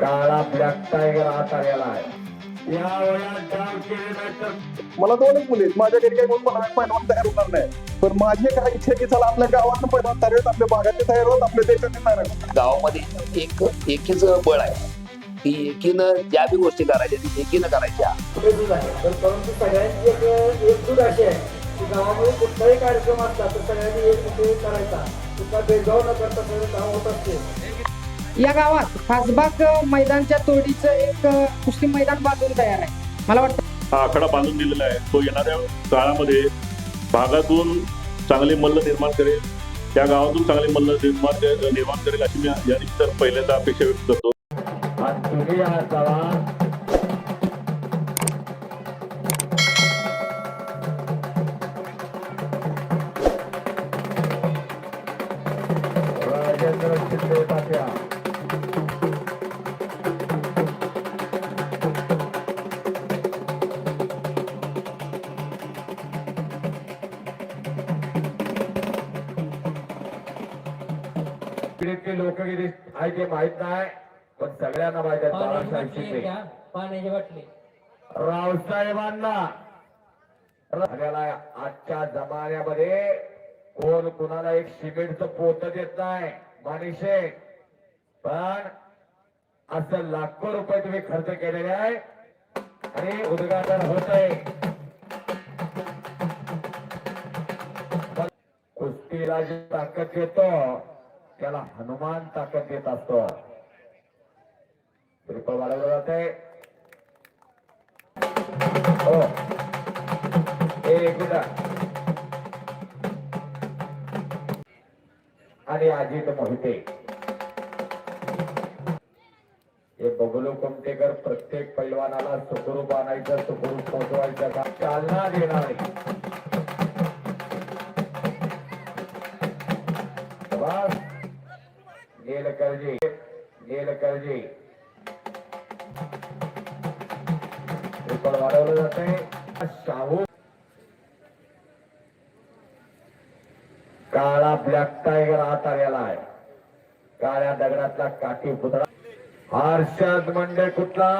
काळा black tiger आत आलेला आहे या वयात डाव केले नाही तर मला दोनच मुली आहेत. माझ्या घरी काही कोण पण पैलवान तयार होणार नाही. पण माझी काय इच्छा आहे की चला आपल्या गावात पैलवान तयार होत आपल्या भागाचे तयार होत आपल्या देशाचे तयार होत. गावामध्ये एक एकीच बळ आहे. ती एकीनं ज्या बी गोष्टी करायच्या ती एकीनं करायच्या. एकजूट आहे. तर परंतु सगळ्यांची एक एकजूट अशी आहे की गावामध्ये कुठलाही कार्यक्रम असला तर सगळ्यांनी एकत्र करायचा. कुठला भेदभाव न करता सगळे काम होत असते. या गावात खासबाग मैदानच्या तोडीचं एक कुस्ती मैदान बांधून तयार आहे. मला वाटतं हा आकडा बांधून दिलेला आहे. तो येणाऱ्या काळामध्ये भागातून चांगले मल्ल निर्माण करेल. त्या गावातून चांगले मल्ल निर्माण निर्माण करेल अशी मी या निमित्तानं पहिल्यांदा अपेक्षा व्यक्त करतो. लोकगीत आहे ते माहीत नाही पण सगळ्यांना माहीत आहे बाळासाहेब शिंदे. पाण्याची बाटली. रावसाहेबांना. आजच्या जमान्यामध्ये कोण कुणाला एक सिमेंटचं पोत देत नाही मनीषे पण असं लाखो रुपये तुम्ही खर्च केलेले आहे आणि उद्घाटन होत आहे कुस्तीला जी ताकद देतो त्याला हनुमान ताकद देत असतो. त्रिपल वाढवलं जाते. हो. आणि अजित मोहिते. हे बबलू कुमटेकर प्रत्येक पैलवानाला सुखरूप आणायचं सुखरूप पोहोचवायचं चालना देणार. नीलकर्जी नीलकर्जी रिकॉर्ड वाढवलं जाते शाहू. काळा ब्लॅक टायगर आत आलेला आहे काळ्या दगडातला काठी पुतळा. हर्षद मंडे कुठला?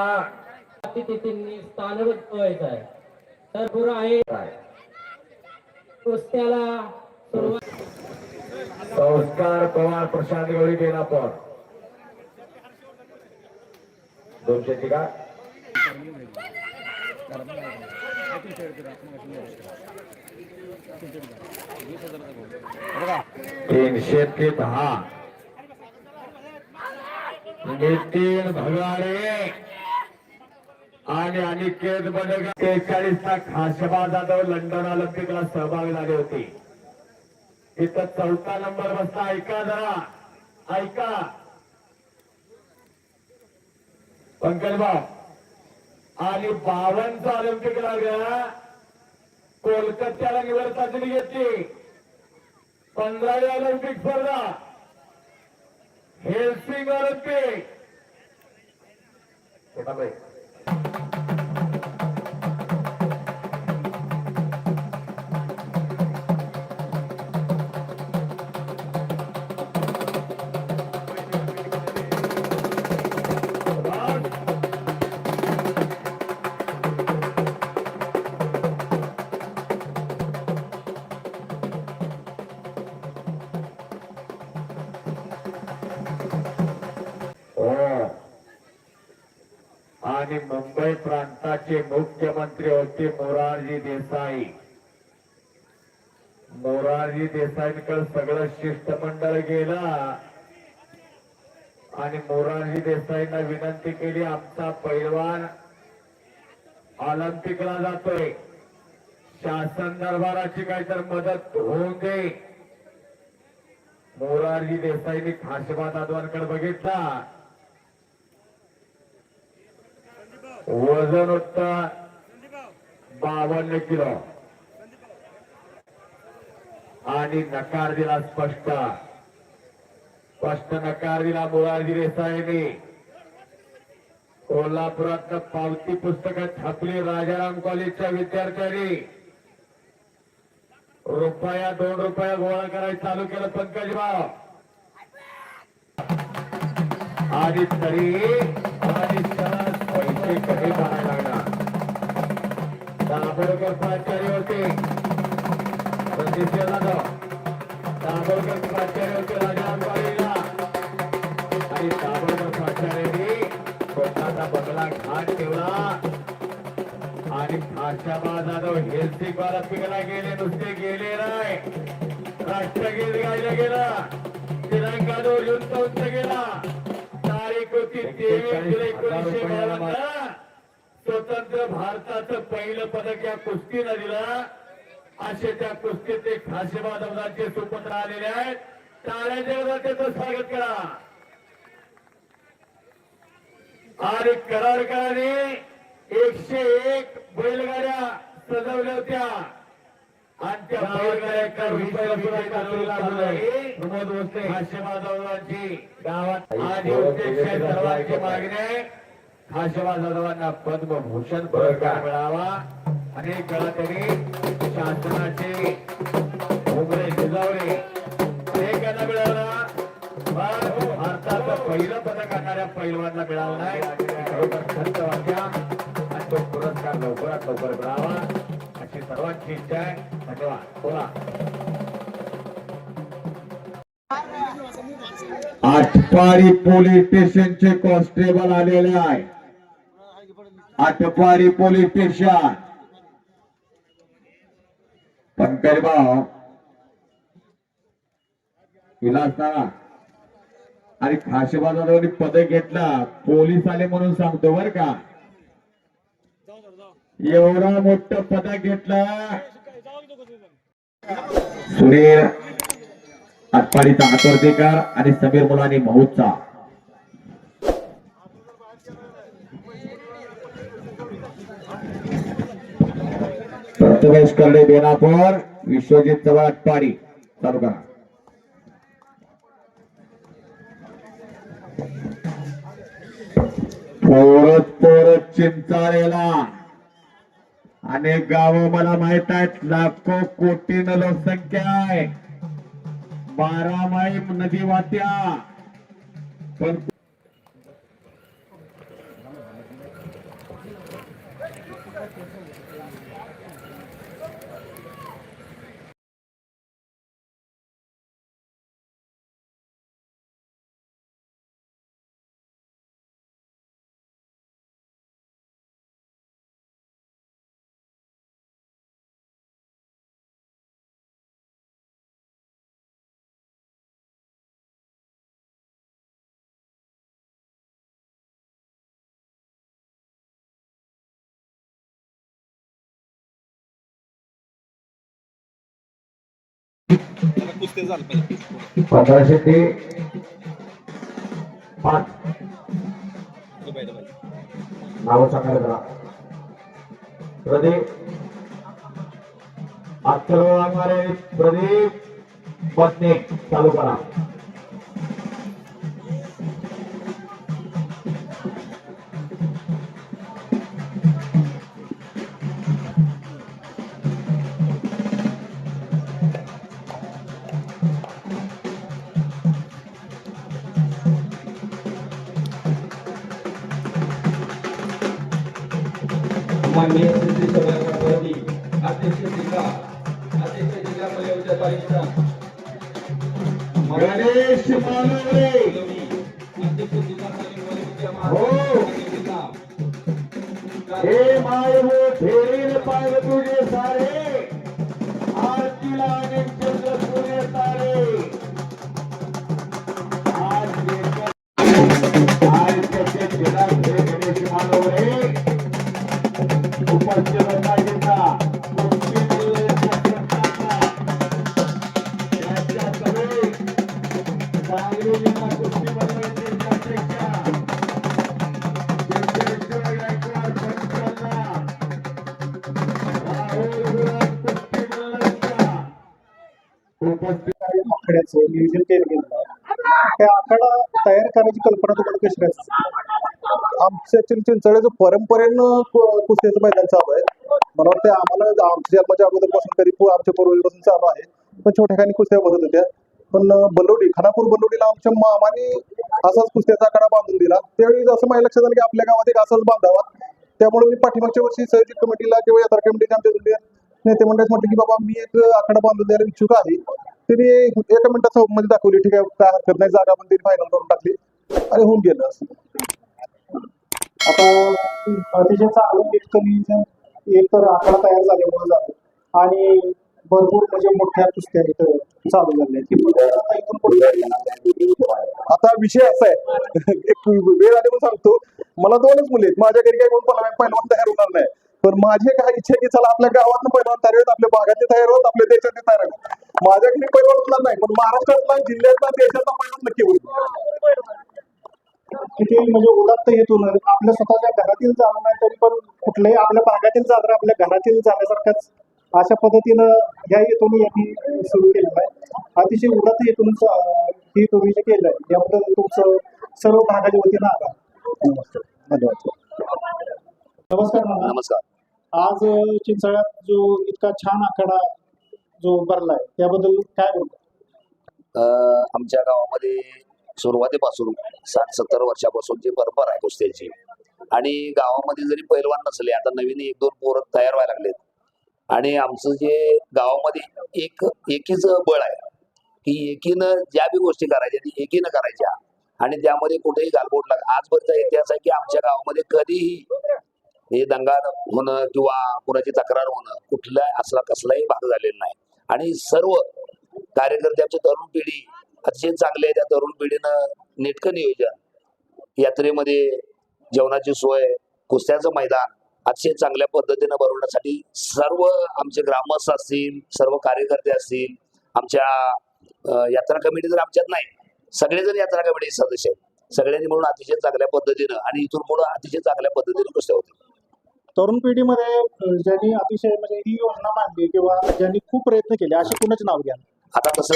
तिथे स्थानच व्हायचं आहे तर पुरं आहे? कुस्त्याला सुरुवात. संस्कार पवार प्रशांत गवळी बेलापूर. दोनशे का तीनशे ते दहा. म्हणजे नितीन भगाडे आणि अनिकेत बडगा तेचाळीस खासबा जाधव लंडन ऑलिम्पिकला सहभागी झाले होते. इथं चौथा नंबर बसला. ऐका जरा. ऐका. पंकजबाब आणि बावनचा ऑलिम्पिक लागला. कोलकात्याला निवड चाचणी घेतली. पंधरावी ऑलिम्पिक स्पर्धा. Helsinki Olympic. छोटा भाई मुख्यमंत्री होते मोरारजी देसाई. मोरारजी देसाईंकडे सगळं शिष्टमंडळ गेला. आणि मोरारजी देसाईंना विनंती केली आमचा पैलवान ऑलिम्पिकला जातोय. शासन दरबाराची काहीतरी मदत होऊन दे. मोरारजी देसाईंनी खाशबा दादवांकडे बघितला. वजन उत्तर बावन्न किलो. आणि नकार दिला स्पष्ट. स्पष्ट नकार दिला मुरारजी देसाईंनी. कोल्हापुरात पावती पुस्तकं छापली राजाराम कॉलेजच्या विद्यार्थ्यांनी. रुपया दोन रुपया गोळा करायला चालू केलं पंकज भाव आणि तरी आणि पैसे कमी करायला लागणार दाभोळकर प्राचार्य होते प्रतिष्ठा जाधव दाभोळकर प्राचार्य होते राजावाडीला आणि दाभोळकर प्राचार्यांनी स्वतःचा बंगला घाट ठेवला. आणि खाशाबा जाधव हेल्सिंगवाला पिकला गेले नुसते गेले नाही. राष्ट्रगीत गायला गेला. तिरंगा दोन उंच गेला. तारीख होती तेवीस जुलै एकोणीसशे बावन्न. भारताचं पहिलं पदक या कुस्तीला दिलं असे त्या कुस्तीचे खासेबा दवदाचे सुपुत्र आलेले आहेत. टाळ्याच्या त्याचं स्वागत करा. आणि कराडकरांनी एकशे एक बैलगाड्या सजवल्या होत्या. आणि त्या बैलगाड्या एका रुपयाला गावात आणि उद्देश आहे सर्वांची मागणी आहे. हास्यबाजावांना पद्मभूषण पुरस्कार मिळावा. अनेक वेळा त्यांनी शासनाचे उमरे झिजावले अनेकांना मिळाला पण भारताचं पहिलं पदक आणणाऱ्या पैलवानला मिळाला नाही. खरोखर खर्च वाटल्या आणि तो पुरस्कार लवकरात लवकर मिळावा. अशी सर्वांची इच्छा आहे. धन्यवाद. बोला. आटपाडी पोलीस स्टेशनचे कॉन्स्टेबल आलेले आहे आटपाडी पोलीस स्टेशन. पंकज भाऊ. विलासदारा आणि खाशेबाजारांनी पदक घेतला. पोलीस आले म्हणून सांगतो बर का. एवढा मोठ पदक घेतला. सुनील आटपाडीचा हातवर्तीकर आणि समीर मुलानी महूदचा प्रथमेश कर्डे बेनापूर विश्वजित चव्हाण आटपाडी चालू करा पोरत पोरत चिंचाळेला अनेक गाव मला माहीत आहेत लाखो न लोकसंख्या आहे. बारा माई नदी वाट्या पण पंधराशे ते पाच. नाव सांगायला करा प्रदीप. अक्षर प्रदीप बसने चालू करा. आरतीला आमच्या चिंचवड्याचं परंपरेनं कुस्त्याचं मैदान चालू आहे. मला वाटतं आम्हाला आमच्या जन्माच्या अगोदरपासून तरी आमच्या पूर्वीपासून चालू आहे. पण छोट्या ठिकाणी कुस्त्या भरत होत्या. पण बलोडी खानापूर बलोडीला आमच्या मामाने असाच कुस्त्याचा आकडा बांधून दिला. त्यावेळी असं माझ्या लक्षात आलं की आपल्या गावात एक असाच बांधावा. त्यामुळे मी पाठीमागच्या वर्षी सहजी कमिटीला किंवा यात्रा कमिटीच्या आमच्या नेते मंडळात म्हटलं की बाबा मी एक आकडा बांधून द्यायला इच्छुक आहे. त्यांनी एका मिनिटात मध्ये दाखवली ठीक आहे काय हरकत नाही जागा पण त्यांनी फायनल करून टाकली. आणि होऊन गेलं असं. आता अतिशय चांगलं इतकं नियोजन एक तर आकडा तयार झाल्यामुळे झालं. आणि भरपूर म्हणजे मोठ्या कुस्त्या इथं चालू झाल्या. की आता इथून पुढे आता विषय असा आहे. एक वेळ आले म्हणून सांगतो. मला दोनच मुले आहेत. माझ्या घरी काही कोण पहिला पहिलवान तयार होणार नाही. पण माझी काय इच्छा आहे की चला आपल्या गावात पहिलवान तयार होत आपल्या भागातले तयार होत आपल्या देशातले तयार होत माझ्या घरी पहिलवान होणार नाही पण महाराष्ट्रातला जिल्ह्यातला देशातला पहिलवान नक्की होईल. किती म्हणजे उदात्त हेतून आपल्या स्वतःच्या घरातील जाणं नाही तरी पण कुठल्याही आपल्या भागातील जाणं आपल्या घरातील जाण्यासारखाच अशा पद्धतीनं ह्या हेतून यांनी सुरू केलेलं आहे. अतिशय उदात्त हेतून हे तुम्ही जे केलं आहे याबद्दल तुमचं सर्व भागाच्या वतीनं आभार. धन्यवाद. नमस्कार. नमस्कार. आज चिंचाळ्यात जो इतका छान आखाडा जो भरलाय त्याबद्दल काय बोलतो आमच्या गावामध्ये सुरुवातीपासून साठ सत्तर वर्षापासून जी बरोबर आहे कुस्त्याची आणि गावामध्ये जरी पैलवान नसले आता नवीन एक दोन पोरं तयार व्हायला लागलेत. आणि आमचं जे गावामध्ये एक एकीच बळ आहे की एकीनं ज्या बी गोष्टी करायच्या ती एकीनं करायच्या. आणि त्यामध्ये कुठेही गालबोट लाग आजपर्यंत इतिहास आहे की आमच्या गावामध्ये कधीही हे दंगा होणं किंवा कुणाची तक्रार होणं कुठला असला कसलाही भाग झालेला नाही. आणि सर्व कार्यकर्त्यांची तरुण पिढी अतिशय चांगले आहे त्या तरुण पिढीनं नेटकं नियोजन यात्रेमध्ये जेवणाची सोय कुस्त्याचं मैदान अतिशय चांगल्या पद्धतीनं बनवण्यासाठी सर्व आमचे ग्रामस्थ असतील सर्व कार्यकर्ते असतील आमच्या यात्रा कमिटी तर आमच्यात नाही. सगळेजण यात्रा कमिटी सदस्य आहेत. सगळ्यांनी म्हणून अतिशय चांगल्या पद्धतीनं आणि इथून पुढे अतिशय चांगल्या पद्धतीनं कुस्त्या होतील तरुण पिढीमध्ये ज्यांनी अतिशय म्हणजे ही योजना मांडली किंवा ज्यांनी खूप प्रयत्न केले असे कुणाचे नाव घ्या? आता तसं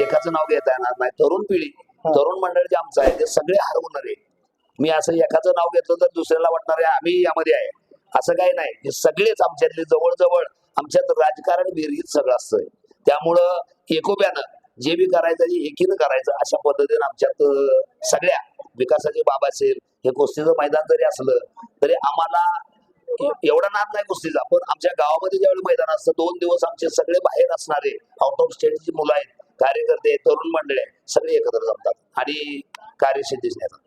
एकाचं नाव घेता येणार नाही. तरुण पिढी तरुण मंडळ जे आमचं आहे ते सगळे हरवणार आहे. मी असं एकाचं नाव घेतलं तर दुसऱ्याला वाटणार आहे आम्ही यामध्ये आहे. असं काही नाही. हे सगळेच आमच्यातले जवळजवळ आमच्यात राजकारण विरहित सगळं असतं. त्यामुळं एकोप्यानं जे बी करायचं एकीनं करायचं अशा पद्धतीनं आमच्यात सगळ्या विकासाचे बाब असेल हे कुस्तीचं मैदान जरी असलं तरी आम्हाला एवढा नाद नाही कुस्तीचा पण आमच्या गावामध्ये ज्यावेळी मैदान असतं दोन दिवस आमचे सगळे बाहेर असणारे आउट ऑफ स्टेटची मुलं आहेत कार्यकर्ते आहेत, तरुण मंडळी आहेत, सगळे एकत्र जमतात आणि कार्यसिद्धीच नेतात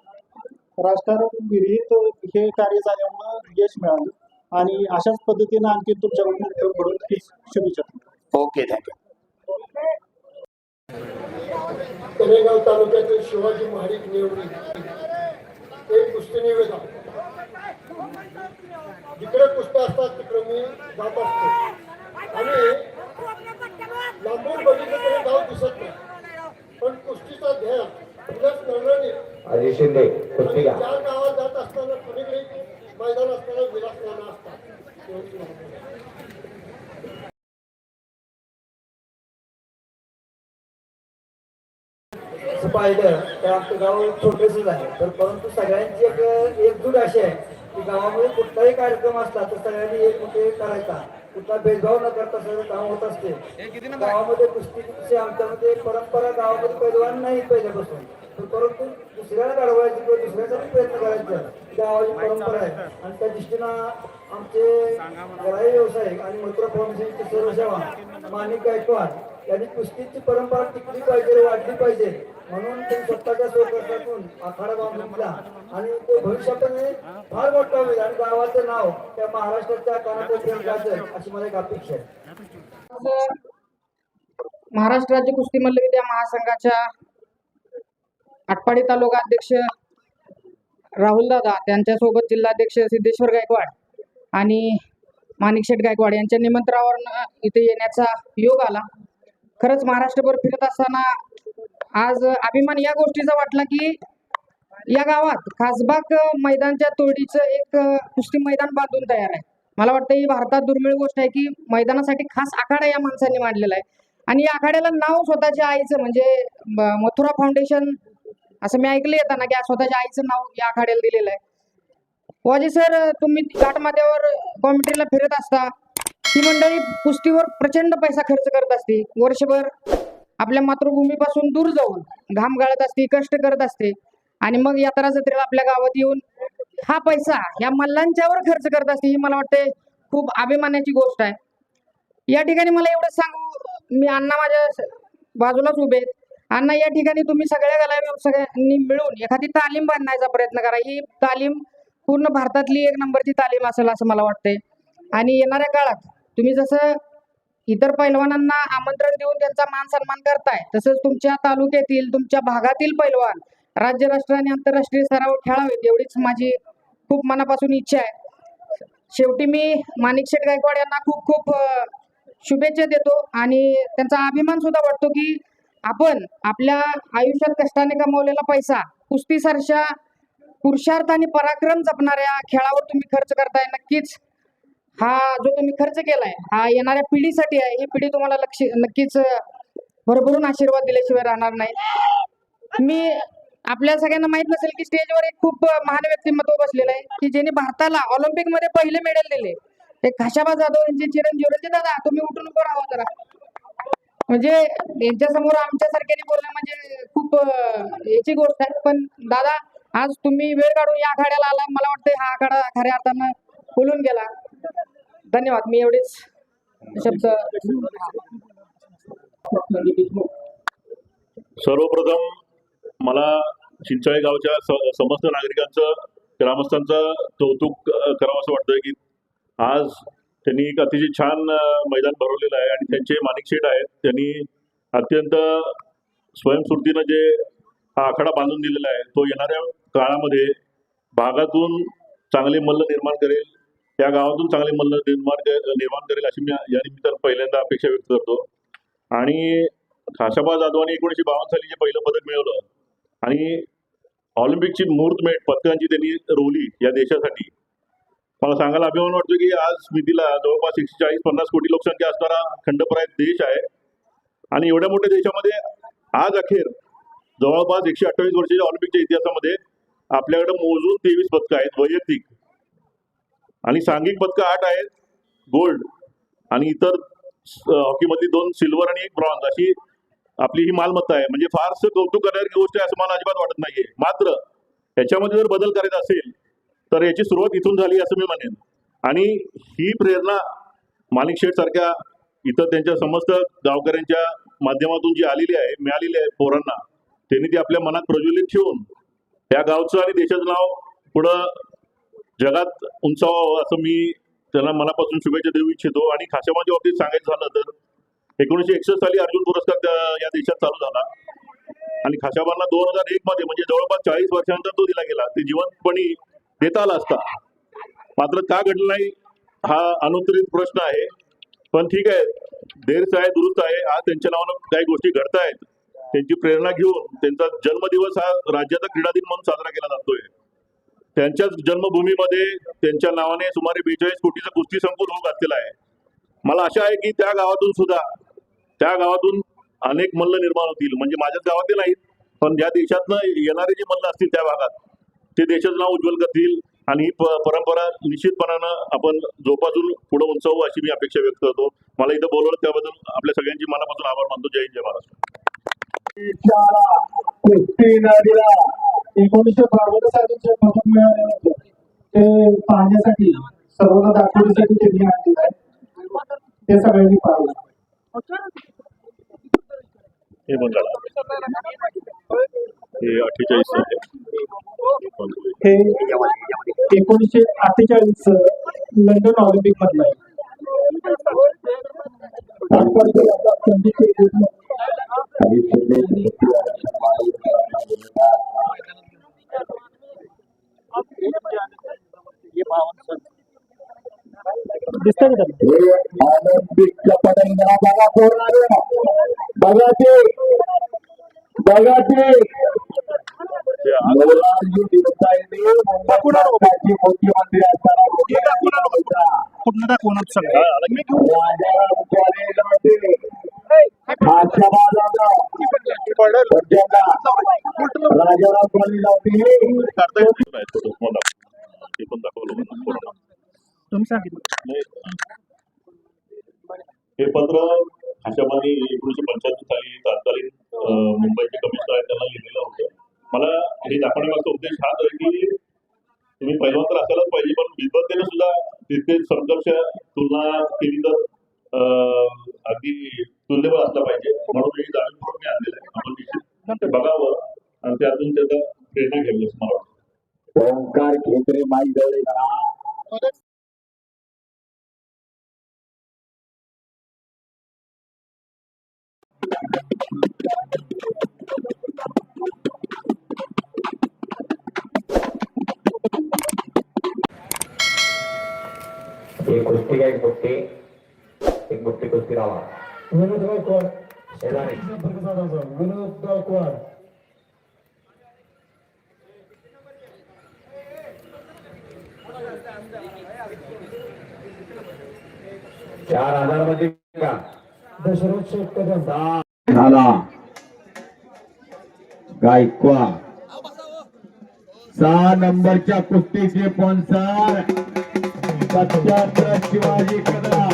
राजकारण विरहित हे कार्य झाल्यामुळं यश मिळालं आणि अशाच पद्धतीनं आणखी तुमच्याकडून घडून शुभेच्छा ओके थँक्यू तळेगाव तालुक्यातील शिवाजी महाडिक एक कुस्ती निवेदन. जिकडे कुस्त्या असतात तिकडे मी जात असतो. आणि लांबून बघितलं तरी गाव दिसत नाही. पण कुस्तीचा ध्येय उलट नळणीत अजय शिंदे ज्या गावात जात असताना कुणीकडे मैदान असताना विलास नाना असतात. असं पाहिलं तर आमचं गाव छोटेसच आहे. तर परंतु सगळ्यांची एक एकजूट अशी आहे की गावामध्ये कुठलाही कार्यक्रम असला तर सगळ्यांनी एकमुखे करायचा. कुठला भेदभाव न करता सगळं काम होत असते. गावामध्ये कुस्तीची आमच्यामध्ये परंपरा गावामध्ये पैलवान नाही पहिल्यापासून. परंतु दुसऱ्याला घडवायची किंवा दुसऱ्यासाठी प्रयत्न करायचा ही गावाची परंपरा आहे. आणि त्या दृष्टीनं आमचे ग्राह्य व्यवसायिक आणि मथुरा फाउंडेशनची सर्व सेवा माणिक गायकवाड यांनी कुस्तीची परंपरा टिकली पाहिजे वाढली पाहिजे म्हणून ते स्वतःच्या स्वतःतून आखाडा बांधून दिला. आणि ते भविष्यामध्ये फार मोठा होईल. आणि गावाचं नाव त्या महाराष्ट्राच्या कानाकोपऱ्यात अशी मला एक अपेक्षा आहे. महाराष्ट्र राज्य कुस्ती मल्लविद्या महासंघाच्या आटपाडी तालुका अध्यक्ष राहुल दादा त्यांच्यासोबत जिल्हाध्यक्ष सिद्धेश्वर गायकवाड आणि माणिकशेठ गायकवाड यांच्या निमंत्रणावर इथे येण्याचा योग आला. खरंच महाराष्ट्रभर फिरत असताना आज अभिमान या गोष्टीचा वाटला की या गावात खासबाग मैदानच्या तोडीचं एक कुस्ती मैदान बांधून तयार आहे. मला वाटतं ही भारतात दुर्मिळ गोष्ट आहे की मैदानासाठी खास आखाडा या माणसांनी मांडलेला आहे. आणि या आखाड्याला नाव स्वतःच्या आईचं म्हणजे मथुरा फाउंडेशन असं मी ऐकलं येताना की स्वतःच्या आईचं नाव या आखाड्याला दिलेलं आहे. वाजे सर तुम्ही घाटमाथ्यावर कॉमिटीला फिरत असता ही मंडळी कुस्तीवर प्रचंड पैसा खर्च करत असते. वर्षभर आपल्या मातृभूमीपासून दूर जाऊन घाम गाळत असते कष्ट करत असते. आणि मग यात्रा जत्रेला आपल्या गावात येऊन हा पैसा या मल्लांच्यावर खर्च करत असते ही मला वाटते खूप अभिमानाची गोष्ट आहे. या ठिकाणी मला एवढं सांगू मी अण्णा माझ्या बाजूलाच उभे आहेत. अण्णा या ठिकाणी तुम्ही सगळ्या कला सगळ्यांनी मिळून एखादी तालीम बांधण्याचा प्रयत्न करा. ही तालीम पूर्ण भारतातली एक नंबरची तालीम असेल असं मला वाटतंय. आणि येणाऱ्या काळात तुम्ही जसं इतर पैलवानांना आमंत्रण देऊन त्यांचा मान सन्मान करताय तसंच तुमच्या तालुक्यातील तुमच्या भागातील पैलवान राज्य राष्ट्र आणि आंतरराष्ट्रीय स्तरावर खेळावेत एवढीच माझी खूप मनापासून इच्छा आहे. शेवटी मी माणिक शेठ गायकवाड यांना खूप खूप शुभेच्छा देतो आणि त्यांचा अभिमान सुद्धा वाटतो की आपण आपल्या आयुष्यात कष्टाने कमवलेला पैसा कुस्तीसारख्या पुरुषार्थ आणि पराक्रम जपणाऱ्या खेळावर तुम्ही खर्च करताय नक्कीच. हा जो तुम्ही खर्च केलाय हा येणाऱ्या पिढीसाठी आहे. ही पिढी तुम्हाला लक्ष नक्कीच भरभरून आशीर्वाद दिल्याशिवाय राहणार नाही. मी आपल्या सगळ्यांना माहीत नसेल की स्टेजवर एक खूप महान व्यक्तिमत्व बसलेलं आहे की ज्यांनी भारताला ऑलिम्पिकमध्ये पहिले मेडल दिले. ते खाशाबा जाधव यांचे चिरंजीव. दादा तुम्ही उठून उभं राहा जरा. म्हणजे यांच्या समोर आमच्यासारख्याने बोलणं म्हणजे खूप याची गोष्ट आहे. पण दादा आज तुम्ही वेळ काढून या आखाड्याला आला. मला वाटतं हा आखाडा खऱ्या अर्थानं खुलून गेला. धन्यवाद. मी एवढेच शब्द सर्वप्रथम मला चिंचाळे गावच्या समस्त नागरिकांचं ग्रामस्थांचं कौतुक करावं असं वाटतंय की आज त्यांनी एक अतिशय छान मैदान भरवलेलं आहे आणि त्यांचे माणिक शेठ आहेत. त्यांनी अत्यंत स्वयंस्फूर्तीनं जे हा आखाडा बांधून दिलेला आहे तो येणाऱ्या काळामध्ये भागातून चांगले मल्ल निर्माण करेल त्या गावातून चांगले मल्ल निर्माण निर्माण करेल अशी मी या निमित्तानं पहिल्यांदा अपेक्षा व्यक्त करतो. आणि खाशाबा जाधवांनी एकोणीसशे बावन्न साली जे पहिलं पदक मिळवलं आणि ऑलिम्पिकची मुहूर्तमेढ पदकांची त्यांनी रोवली या देशासाठी मला सांगायला अभिमान वाटतो की आज स्मितीला जवळपास एकशे चाळीस पन्नास कोटी लोकसंख्या असणारा खंडप्राय देश आहे. आणि एवढ्या मोठ्या देशामध्ये आज अखेर जवळपास एकशे अठ्ठावीस वर्षाच्या ऑलिम्पिकच्या इतिहासामध्ये आपल्याकडे मोजून तेवीस पदकं आहेत वैयक्तिक. आणि सांघिक पदकं आठ आहेत गोल्ड. आणि इतर हॉकीमधली दोन सिल्वर आणि एक ब्रॉन्झ अशी आपली ही मालमत्ता आहे. म्हणजे फारसं कौतुक करणारी गोष्ट आहे असं मला अजिबात वाटत नाहीये. मात्र याच्यामध्ये जर बदल करायचा असेल तर याची सुरुवात इथून झाली असं मी म्हणेन. आणि ही प्रेरणा माणिक शेठ सारख्या इतर त्यांच्या समस्त गावकऱ्यांच्या माध्यमातून जी आलेली आहे मिळालेली आहे पोरांना त्यांनी ती आपल्या मनात प्रज्वलित ठेवून या गावचं आणि देशाचं नाव पुढं जगात उंचावावं असं मी त्यांना मनापासून शुभेच्छा देऊ इच्छितो. आणि खाशाबाच्या बाबतीत सांगायचं झालं तर एकोणीसशे एकसष्ट साली अर्जुन पुरस्कार या देशात चालू झाला. आणि खाशाबांना दोन हजार एक मध्ये म्हणजे जवळपास चाळीस वर्षानंतर तो दिला गेला. ते जिवंतपणी देता आला असता. मात्र का घडलं नाही हा अनुत्तरित प्रश्न आहे. पण ठीक आहे देरच आहे दुरुस्त आहे. आज त्यांच्या नावानं काही गोष्टी घडतायत. त्यांची प्रेरणा घेऊन त्यांचा जन्मदिवस हा राज्याचा क्रीडा दिन म्हणून साजरा केला जातोय. त्यांच्याच जन्मभूमीमध्ये त्यांच्या नावाने सुमारे बेचाळीस कोटीचं कुस्ती संकुल होऊ घातलेला आहे. मला आशा आहे की त्या गावातून सुद्धा त्या गावातून अनेक मल्ल निर्माण होतील. म्हणजे माझ्याच गावातील नाहीत पण या देशातनं येणारे जे मल्ल असतील त्या भागात ते देशाचं नाव उज्ज्वल करतील आणि ही परंपरा निश्चितपणानं आपण जोपासून पुढे उंचावू अशी मी अपेक्षा व्यक्त करतो. मला इथं बोलवलं त्याबद्दल आपल्या सगळ्यांची मनापासून आभार मानतो. जय हिंद जय महाराष्ट्र. एकोणीसशे बावन्न सालीचे पदक मिळाले होते ते पाहण्यासाठी सर्वांना दाखवण्यासाठी त्यांनी आणलेलं आहे. ते सगळ्यांनी पाहिलं. हे झालं हे अठ्ठेचाळीस आहे. हे एकोणीसशे अठ्ठेचाळीस लंडन ऑलिम्पिक मधलं आहे. दिसतंय का बघा ते. बघा ते. मुख्यमंत्री असताना कुठनं दाखवणार सगळं काय आलं राजाराम चालेल हे दाखवण्यामागचा उद्देश हाच आहे की तुम्ही पहिलवान तर असायलाच पाहिजे पण विद्वत्तेने सुद्धा तिथे समकक्ष तुलना केली तर अगदी तुल्यबळ असला पाहिजे. म्हणून ही जाणीवपूर्वक मी आणलेलं आहे. आपण निश्चित ते बघावं आणि त्यातून त्याचा प्रेरणा घ्यावी असं मला वाटतं. ओंकार खेत्रे माईक जवळ एक कुस्ती का एक मुट्टी एक कुस्ती लावा. विनोद गायकवाड शेजारी संपर्क साधायचा विनोद गायकवाड चार हजारमध्ये का दशरथ कदम. झाला. गायकवाड. सहा नंबरच्या कुस्तीचे स्पॉन्सर सत्याहत्तर शिवाजी कदरा.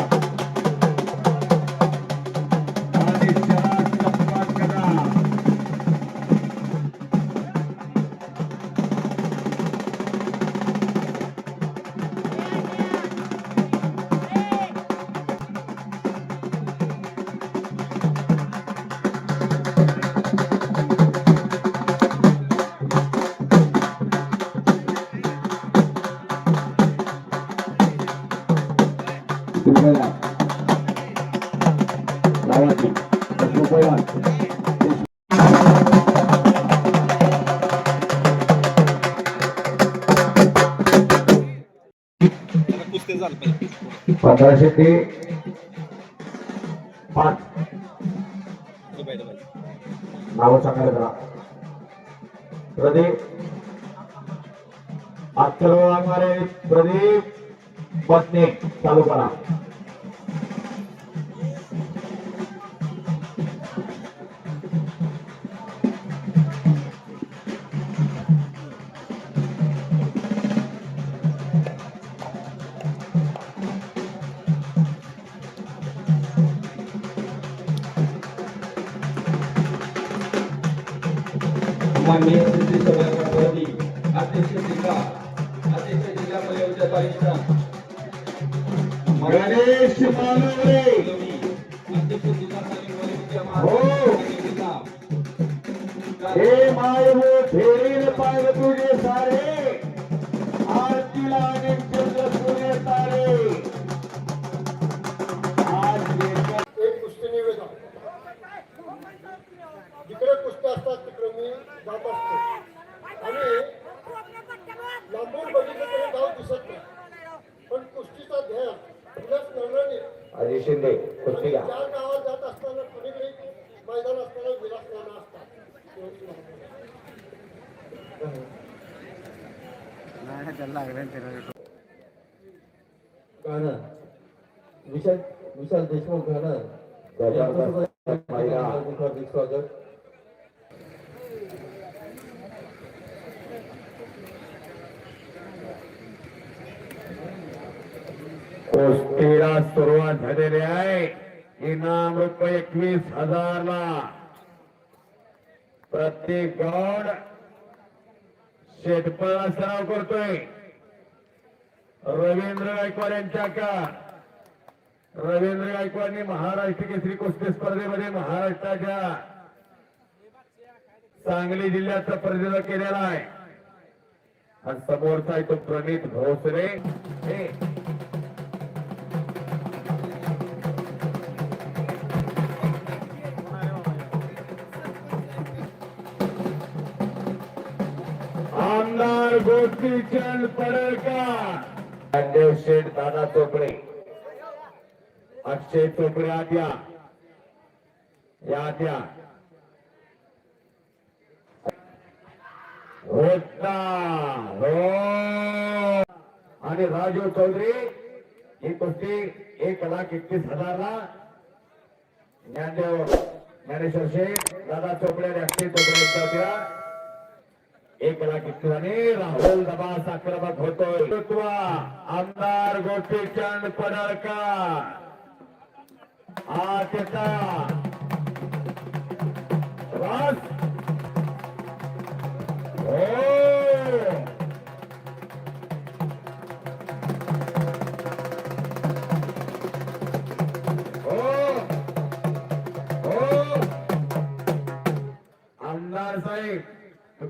गावाची. पंधराशे ते पाच. नाव सांगायला जरा प्रदीप आजकाल प्रदीप पत्नी चालू करा. माननीय श्री सभा राष्ट्रवादी अध्यक्ष जिल्हा अध्यक्ष जिल्हा मयूरच्या तारीखचा गणेश मानवरे. अध्यक्ष जिल्हा तालीम मयूरच्या हो. हे माय वो फेरील पाय तुझे सारे. आरतीला अनेक गाणं विशाल विशाल देशमुख गाणं जबरदस्त महिला. हार्दिक हार्दिक स्वागत. कुस्तीला सुरुवात झालेली आहे. इनाम रुपये एकवीस हजारला. प्रत्येक गौड. शेतपळा सराव करतोय. रवींद्र गायकवाड यांच्या का रवींद्र गायकवाडनी महाराष्ट्र केसरी कुस्ती स्पर्धेमध्ये महाराष्ट्राच्या सांगली जिल्ह्याचं प्रतिनिधित्व केलेला आहे. आणि समोरचा आहे तो प्रणित भोसरे. हे. आमदार गोपीचंद पडळकर. शेठ दादा चोपडे. अक्षय चोपडे आद्या. या आद्या. होता. हो. आणि राजू चौधरी ही कुस्ती एक लाख एकतीस हजारला. ज्ञानदेव ज्ञानेश्वर शेठ दादा चोपडे आणि अक्षय चोपडे यांच्या एक मला एकतीस आणि राहुल दबास आक्रमक होतोय नेतृत्व आमदार गोपीचंद पडळकर. हा त्याचा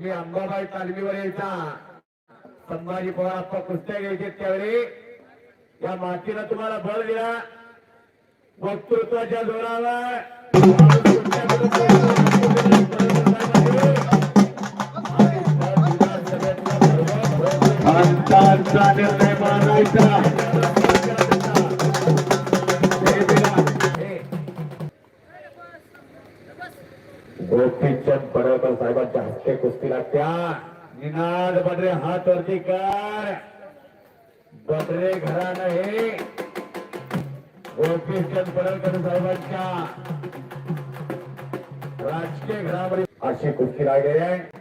तुम्ही अंबाबाई तालमीवर यायचा. संभाजी पवार आप्पा कुस्त्या घ्यायचे त्यावेळी. या मातीनं तुम्हाला बळ दिला. वक्तृत्वाच्या जोरावर. निर्णय मानायचा. कुस्ती लागत्या निनाद बडरे हात वरती कर. बडरे घरानं हे. गोपीचंद पडळकर साहेबांच्या राजकीय घरामध्ये अशी कुस्ती लागली आहे.